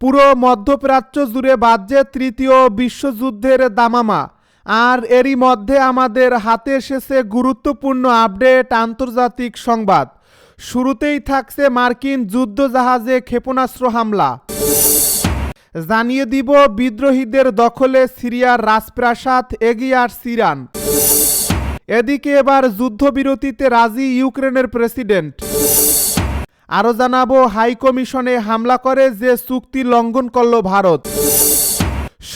পুরো মধ্যপ্রাচ্য জুড়ে বাজছে তৃতীয় বিশ্বযুদ্ধের দামামা। আর এরই মধ্যে আমাদের হাতে এসেছে গুরুত্বপূর্ণ আপডেট আন্তর্জাতিক সংবাদ। শুরুতেই থাকছে মার্কিন যুদ্ধজাহাজে ক্ষেপণাস্ত্র হামলা। জানিয়ে দিব, বিদ্রোহীদের দখলে সিরিয়ার রাজপ্রাসাদ, এগিয়ে আসছে ইরান। এদিকে এবার যুদ্ধবিরতিতে রাজি ইউক্রেনের প্রেসিডেন্ট। আরও জানাব, হাই কমিশনে হামলা করে যে চুক্তি লঙ্ঘন করল ভারত।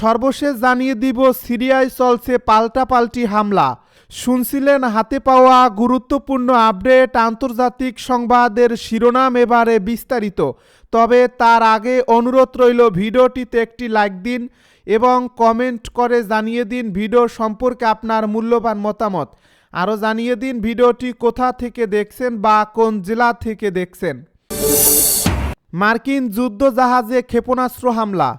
সর্বশেষ জানিয়ে দিব, সিরিয়ায় চলছে পাল্টাপাল্টি হামলা। শুনছিলেন হাতে পাওয়া গুরুত্বপূর্ণ আপডেট, আন্তর্জাতিক সংবাদের শিরোনাম এবারে বিস্তারিত। তবে তার আগে অনুরোধ রইল, ভিডিওটিতে একটি লাইক দিন এবং কমেন্ট করে জানিয়ে দিন, ভিডিও সম্পর্কে আপনার মূল্যবান মতামত। আরও জানিয়ে দিন ভিডিওটি কোথা থেকে দেখছেন বা কোন জেলা থেকে দেখছেন। মার্কিন যুদ্ধ জাহাজে ক্ষেপণাস্ত্র হামলা।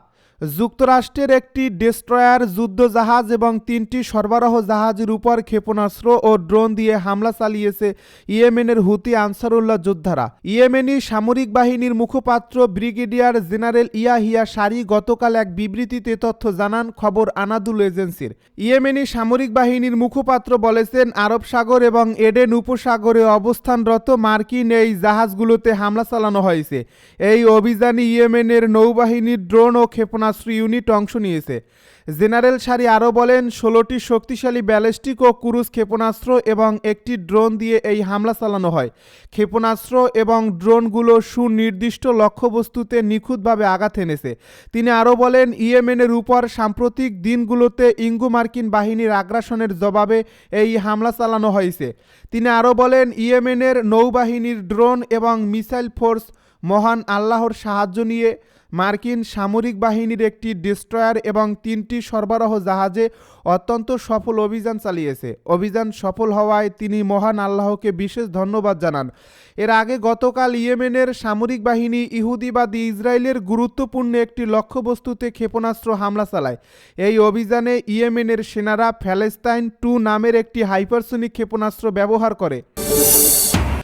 যুক্তরাষ্ট্রের একটি ডেস্ট্রয়ার, যুদ্ধজাহাজ এবং তিনটি সরবরাহ জাহাজের উপর ক্ষেপণাস্ত্র ও ড্রোন দিয়ে হামলা চালিয়েছে ইয়েমেনের হুতি আনসারুল্লাহ যোদ্ধারা। ইয়েমেনি সামরিক বাহিনীর মুখপাত্র ব্রিগেডিয়ার জেনারেল ইয়াহিয়া সারি গতকাল এক বিবৃতিতে তথ্য জানান, খবর আনাদুল এজেন্সির। ইয়েমেনি সামরিক বাহিনীর মুখপাত্র বলেছেন, আরব সাগর এবং এডেন উপসাগরে অবস্থানরত মার্কিন এই জাহাজগুলোতে হামলা চালানো হয়েছে। এই অভিযানে ইয়েমেনের নৌবাহিনীর ড্রোন ও ক্ষেপণাস্ত্র ইউনিট অংশ নিয়েছে। জেনারেল সারি আরও বলেন, ষোলোটি শক্তিশালী ব্যালিস্টিক ও ক্রুজ ক্ষেপণাস্ত্র এবং একটি ড্রোন দিয়ে এই হামলা চালানো হয়। ক্ষেপণাস্ত্র এবং ড্রোনগুলো সুনির্দিষ্ট লক্ষ্যবস্তুতে নিখুঁতভাবে আঘাত এনেছে। তিনি আরও বলেন, ইয়েমেনের উপর সাম্প্রতিক দিনগুলোতে ইঙ্গু মার্কিন বাহিনীর আগ্রাসনের জবাবে এই হামলা চালানো হয়েছে। তিনি আরও বলেন, ইয়েমেনের নৌবাহিনীর ড্রোন এবং মিসাইল ফোর্স মহান আল্লাহর সাহায্য নিয়ে মার্কিন সামরিক বাহিনীর একটি ডিস্ট্রয়ার এবং তিনটি সরবরাহ জাহাজে অত্যন্ত সফল অভিযান চালিয়েছে। অভিযান সফল হওয়ায় তিনি মহান আল্লাহকে বিশেষ ধন্যবাদ জানান। এর আগে গতকাল ইয়েমেনের সামরিক বাহিনী ইহুদিবাদী ইসরায়েলের গুরুত্বপূর্ণ একটি লক্ষ্যবস্তুতে ক্ষেপণাস্ত্র হামলা চালায়। এই অভিযানে ইয়েমেনের সেনারা প্যালেস্তাইন টু নামের একটি হাইপারসোনিক ক্ষেপণাস্ত্র ব্যবহার করে।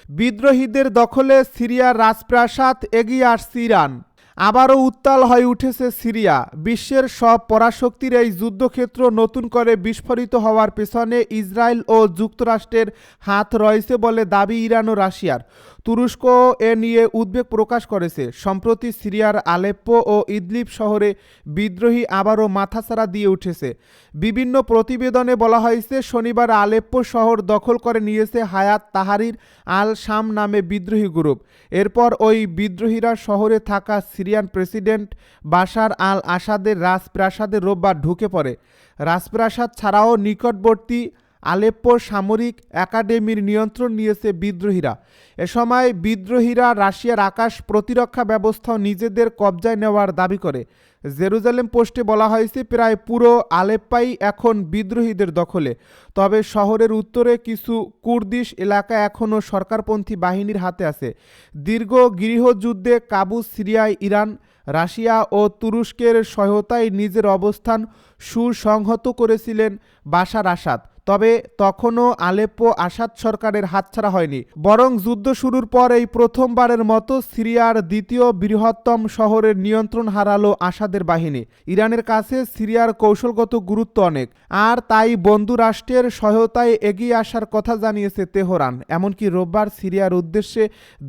বিদ্রোহীদের দখলে সিরিয়ার রাজপ্রাসাদ এগিয়ে আসছে ইরান। আবারও উত্তাল হয়ে উঠেছে সিরিয়া। বিশ্বের সব পরাশক্তির এই যুদ্ধক্ষেত্র নতুন করে বিস্ফোরিত হওয়ার পেছনে ইসরায়েল ও যুক্তরাষ্ট্রের হাত রয়েছে বলে দাবি ইরান ও রাশিয়ার। তুরস্ক এ নিয়ে উদ্বেগ প্রকাশ করেছে। সম্প্রতি সিরিয়ার আলেপ্পো ও ইদলিব শহরে বিদ্রোহী আবারও মাথাছাড়া দিয়ে উঠেছে। বিভিন্ন প্রতিবেদনে বলা হয়েছে, শনিবার আলেপ্পো শহর দখল করে নিয়েছে হায়াত তাহারির আল শাম নামে বিদ্রোহী গ্রুপ। এরপর ওই বিদ্রোহীরা শহরে থাকা সিরিয়ান প্রেসিডেন্ট বাশার আল আসাদের রাজপ্রাসাদে রোববার ঢুকে পড়ে। রাজপ্রাসাদ ছাড়াও নিকটবর্তী আলেপ্পো সামরিক একাডেমির নিয়ন্ত্রণ নিয়েছে বিদ্রোহীরা। এ সময় বিদ্রোহীরা রাশিয়ার আকাশ প্রতিরক্ষা ব্যবস্থাও নিজেদের কবজায় নেওয়ার দাবি করে। জেরুজালেম পোস্টে বলা হয়েছে, প্রায় পুরো আলেপ্পাই এখন বিদ্রোহীদের দখলে। তবে শহরের উত্তরে কিছু কুর্দিশ এলাকা এখনও সরকারপন্থী বাহিনীর হাতে আছে। দীর্ঘ গৃহযুদ্ধে কাবু সিরিয়ায় ইরান, রাশিয়া ও তুরস্কের সহায়তায় নিজের অবস্থান সুসংহত করেছিলেন বাশার আসাদ। তবে তখনও আলেপ্পো আসাদ সরকারের হাতছাড়া হয়নি। বরং যুদ্ধ শুরুর পর এই প্রথমবারের মতো সিরিয়ার দ্বিতীয় বৃহত্তম শহরের নিয়ন্ত্রণ হারালো আসাদের বাহিনী। ইরানের কাছে সিরিয়ার কৌশলগত গুরুত্ব অনেক, আর তাই বন্ধু রাষ্ট্রের সহায়তায় এগিয়ে আসার কথা জানিয়েছে তেহরান। এমনকি রোববার সিরিয়ার উদ্দেশ্যে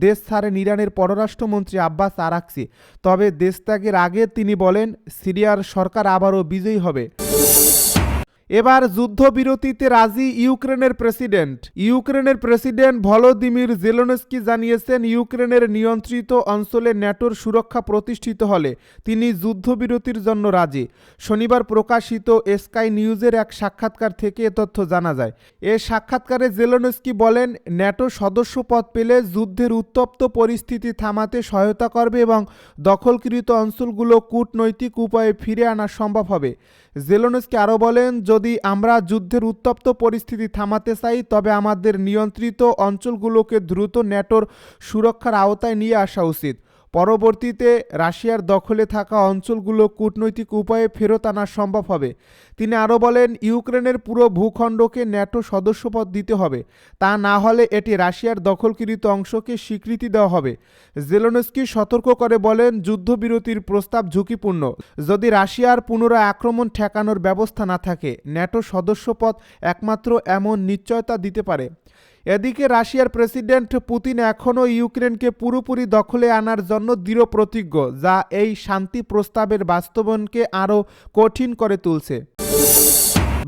দেশ ছাড়েন ইরানের পররাষ্ট্রমন্ত্রী আব্বাস আরাকসি। তবে দেশ ত্যাগের আগে তিনি বলেন, সিরিয়ার সরকার আবারও বিজয়ী হবে। এবার যুদ্ধবিরতিতে রাজি ইউক্রেনের প্রেসিডেন্ট। ইউক্রেনের প্রেসিডেন্ট ভলোদিমির জেলোনস্কি জানিয়েছেন, ইউক্রেনের নিয়ন্ত্রিত অঞ্চলে ন্যাটোর সুরক্ষা প্রতিষ্ঠিত হলে তিনি যুদ্ধবিরতির জন্য রাজি। শনিবার প্রকাশিত স্কাই নিউজের এক সাক্ষাৎকার থেকে এ তথ্য জানা যায়। এ সাক্ষাৎকারে জেলোনস্কি বলেন, ন্যাটো সদস্য পদ পেলে যুদ্ধের উত্তপ্ত পরিস্থিতি থামাতে সহায়তা করবে এবং দখলকৃত অঞ্চলগুলো কূটনৈতিক উপায়ে ফিরে আনা সম্ভব হবে। জেলোনস্কি আরও বলেন, যদি আমরা যুদ্ধের উত্তপ্ত পরিস্থিতি থামাতে চাই, তবে আমাদের নিয়ন্ত্রিত অঞ্চলগুলোকে দ্রুত ন্যাটোর সুরক্ষার আওতায় নিয়ে আসা উচিত। পরবর্তীতে রাশিয়ার দখলে থাকা অঞ্চলগুলো কূটনৈতিক উপায়ে ফেরত আনা সম্ভব হবে। তিনি আরও বলেন, ইউক্রেনের পুরো ভূখণ্ডকে ন্যাটো সদস্যপদ দিতে হবে। তা না হলে এটি রাশিয়ার দখলকৃত অংশকে স্বীকৃতি দেওয়া হবে। জেলোনস্কি সতর্ক করে বলেন, যুদ্ধবিরতির প্রস্তাব ঝুঁকিপূর্ণ। যদি রাশিয়ার পুনরায় আক্রমণ ঠেকানোর ব্যবস্থা না থাকে, ন্যাটো সদস্যপদ একমাত্র এমন নিশ্চয়তা দিতে পারে। এদিকে রাশিয়ার প্রেসিডেন্ট পুতিন এখনও ইউক্রেনকে পুরোপুরি দখলে আনার জন্য দৃঢ় প্রতিজ্ঞ, যা এই শান্তি প্রস্তাবের বাস্তবনকে আরও কঠিন করে তুলছে।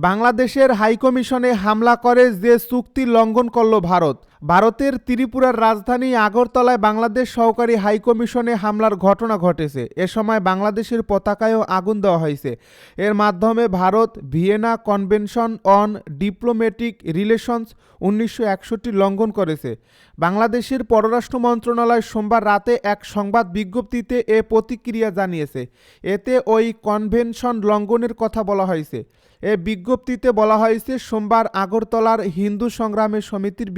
বাংলাদেশের হাইকমিশনে হামলা করে যে চুক্তি লঙ্ঘন করল ভারত ভারতের ত্রিপুরার রাজধানী আগরতলায় বাংলাদেশ সহকারী হাইকমিশনে হামলার ঘটনা ঘটেছে। এ সময় বাংলাদেশের পতাকায়ও আগুন দেওয়া হয়েছে। এর মাধ্যমে Bharat Vienna convention on diplomatic relations উনিশশো একষট্টি লঙ্ঘন করেছে। বাংলাদেশের পররাষ্ট্র মন্ত্রণালয় সোমবার রাতে এক সংবাদ বিজ্ঞপ্তিতে এ প্রতিক্রিয়া জানিয়েছে। এতে ওই কনভেনশন লঙ্ঘনের কথা বলা হয়েছে। এ বিজ্ঞপ্তিতে বলা হয়েছে, সোমবার আগরতলার হিন্দু সংগ্রামের সমিতির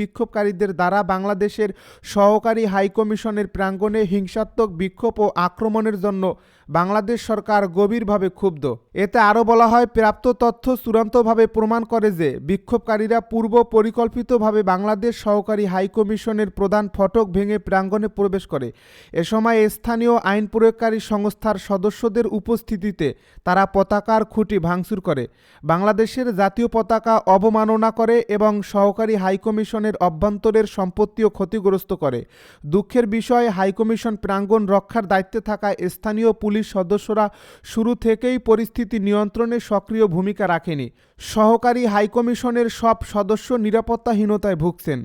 বিক্ষোভকারীদের দ্বারা বাংলাদেশের সহকারী হাইকমিশনের প্রাঙ্গণে হিংসাত্মক বিক্ষোভ ও আক্রমণের জন্য বাংলাদেশ সরকার গভীরভাবে ক্ষুব্ধ। এতে আরও বলা হয়, প্রাপ্ত তথ্য চূড়ান্তভাবে প্রমাণ করে যে বিক্ষোভকারীরা পূর্ব পরিকল্পিতভাবে বাংলাদেশ সহকারী হাইকমিশনের প্রধান ফটক ভেঙে প্রাঙ্গণে প্রবেশ করে। এ সময় স্থানীয় আইন প্রয়োগকারী সংস্থার সদস্যদের উপস্থিতিতে তারা পতাকার খুঁটি ভাঙচুর করে। বাংলাদেশের জাতীয় পতাকা অবমাননা করে এবং সহকারী হাইকমিশনের অভ্যন্তরের সম্পত্তিও ক্ষতিগ্রস্ত করে। দুঃখের বিষয় হাইকমিশন প্রাঙ্গণ রক্ষার দায়িত্বে থাকা স্থানীয় পুলিশ সদস্যরা শুরু থেকেই পরিস্থিতি নিয়ন্ত্রণে সক্রিয় ভূমিকা রাখেনি। সহকারী হাইকমিশনের সব সদস্য নিরাপত্তাহীনতায় ভুগছেন।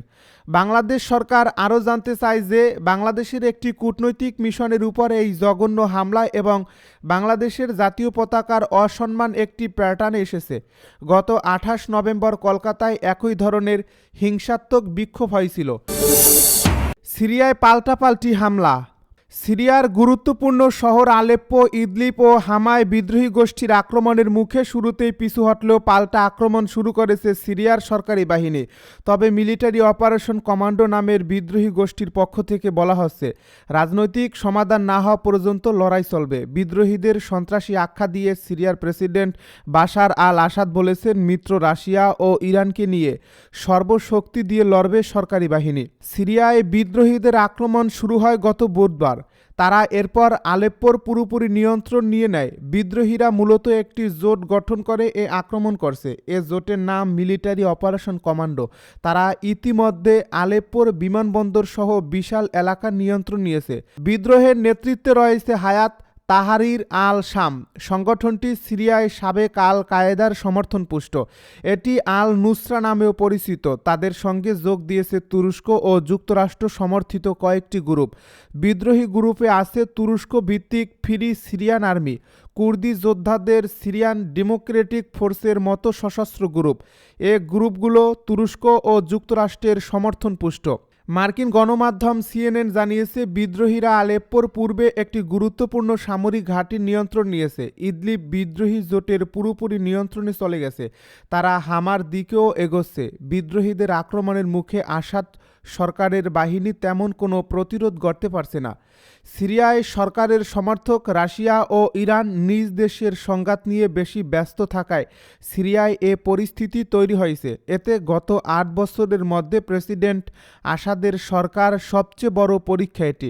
বাংলাদেশ সরকার আরও জানতে চায় যে, বাংলাদেশের একটি কূটনৈতিক মিশনের উপর এই জঘন্য হামলা এবং বাংলাদেশের জাতীয় পতাকার অসম্মান একটি প্যাটার্নে এসেছে। গত আঠাশ নভেম্বর কলকাতায় একই ধরনের হিংসাত্মক বিক্ষোভ হয়েছিল। সিরিয়ায় পাল্টাপাল্টি হামলা। সিরিয়ার গুরুত্বপূর্ণ শহর আলেপ্পো, ইদলিপ ও হামায় বিদ্রোহী গোষ্ঠীর আক্রমণের মুখে শুরুতেই পিছু হটলেও পাল্টা আক্রমণ শুরু করেছে সিরিয়ার সরকারি বাহিনী। তবে মিলিটারি অপারেশন কমান্ডো নামের বিদ্রোহী গোষ্ঠীর পক্ষ থেকে বলা হচ্ছে, রাজনৈতিক সমাধান না হওয়া পর্যন্ত লড়াই চলবে। বিদ্রোহীদের সন্ত্রাসী আখ্যা দিয়ে সিরিয়ার প্রেসিডেন্ট বাশার আল আসাদ বলেছেন, মিত্র রাশিয়া ও ইরানকে নিয়ে সর্বশক্তি দিয়ে লড়বে সরকারি বাহিনী। সিরিয়ায় বিদ্রোহীদের আক্রমণ শুরু হয় গত বুধবার। তারা এরপর আলেপ্পোর পুরোপুরি নিয়ন্ত্রণ নিয়ে নেয়। বিদ্রোহীরা মূলত একটি জোট গঠন করে, এ আক্রমণ করছে। এ জোটের নাম মিলিটারি অপারেশন কমান্ডো। তারা ইতিমধ্যে আলেপ্পোর বিমানবন্দর সহ বিশাল এলাকার নিয়ন্ত্রণ নিয়েছে। বিদ্রোহের নেতৃত্বে রয়েছে হায়াত তাহারির আল শাম সংগঠনটি সিরিয়ায় সাবেক আল কায়েদার সমর্থন পুষ্ট এটি আল নুসরা নামেও পরিচিত। তাদের সঙ্গে যোগ দিয়েছে তুরস্ক ও যুক্তরাষ্ট্র সমর্থিত কয়েকটি গ্রুপ। বিদ্রোহী গ্রুপে আছে তুরস্ক ভিত্তিক ফ্রি সিরিয়ান আর্মি। কুর্দি যোদ্ধাদের সিরিয়ান ডেমোক্রেটিক ফোর্সের মতো সশস্ত্র গ্রুপ। এ গ্রুপগুলো তুরস্ক ও যুক্তরাষ্ট্রের সমর্থন পুষ্ট মার্কিন গণমাধ্যম সিএনএন জানিয়েছে, বিদ্রোহীরা আলেপ্পোর পূর্বে একটি গুরুত্বপূর্ণ সামরিক ঘাঁটির নিয়ন্ত্রণ নিয়েছে। ইদলিব বিদ্রোহী জোটের পুরোপুরি নিয়ন্ত্রণে চলে গেছে। তারা হামার দিকেও এগোচ্ছে। বিদ্রোহীদের আক্রমণের মুখে আসাদ সরকারের বাহিনী তেমন কোনো প্রতিরোধ গড়তে পারছে না। সিরিয়ায় সরকারের সমর্থক রাশিয়া ও ইরান নিজ দেশের সংঘাত নিয়ে বেশি ব্যস্ত থাকায় সিরিয়ায় এ পরিস্থিতি তৈরি হয়েছে। এতে গত আট বছরের মধ্যে প্রেসিডেন্ট আসাদের সরকার সবচেয়ে বড় পরীক্ষা এটি।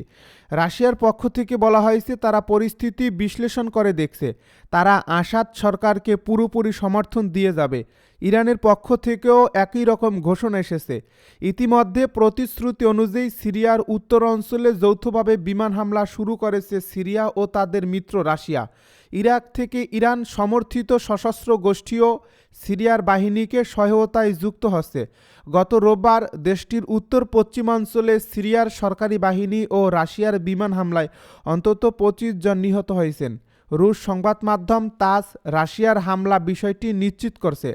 রাশিয়ার পক্ষ থেকে বলা হয়েছে, তারা পরিস্থিতি বিশ্লেষণ করে দেখছে। তারা আসাদ সরকারকে পুরোপুরি সমর্থন দিয়ে যাবে। ইরানের পক্ষ থেকেও একই রকম ঘোষণা এসেছে। ইতিমধ্যে প্রতিশ্রুতি অনুযায়ী সিরিয়ার উত্তর অঞ্চলে যৌথভাবে বিমান হামলা শুরু করেছে সিরিয়া ও তাদের মিত্র রাশিয়া। ইরাক থেকে ইরান সমর্থিত সশস্ত্র গোষ্ঠীও সিরিয়ার বাহিনীকে সহায়তায় যুক্ত হচ্ছে। গত রোববার দেশটির উত্তর পশ্চিমাঞ্চলে সিরিয়ার সরকারি বাহিনী ও রাশিয়ার বিমান হামলায় অন্তত পঁচিশ জন নিহত হয়েছেন। রুশ সংবাদ মাধ্যম তাস রাশিয়ার হামলা বিষয়টি নিশ্চিত করছে।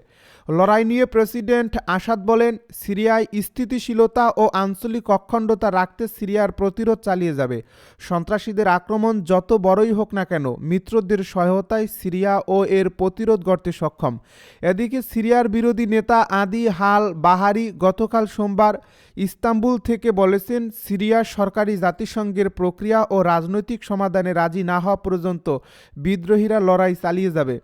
লড়াই নিয়ে প্রেসিডেন্ট আসাদ বলেন, সিরিয়ায় স্থিতিশীলতা ও আঞ্চলিক অখণ্ডতা রাখতে সিরিয়ার প্রতিরোধ চালিয়ে যাবে। সন্ত্রাসীদের আক্রমণ যত বড়ই হোক না কেন, মিত্রদের সহায়তায় সিরিয়া ও এর প্রতিরোধ গড়তে সক্ষম। এদিকে সিরিয়ার বিরোধী নেতা আদি হাল বাহারি গতকাল সোমবার ইস্তাম্বুল থেকে বলেছেন, সিরিয়া সরকারি জাতিসংঘের প্রক্রিয়া ও রাজনৈতিক সমাধানে রাজি না হওয়া পর্যন্ত বিদ্রোহীরা লড়াই চালিয়ে যাবে।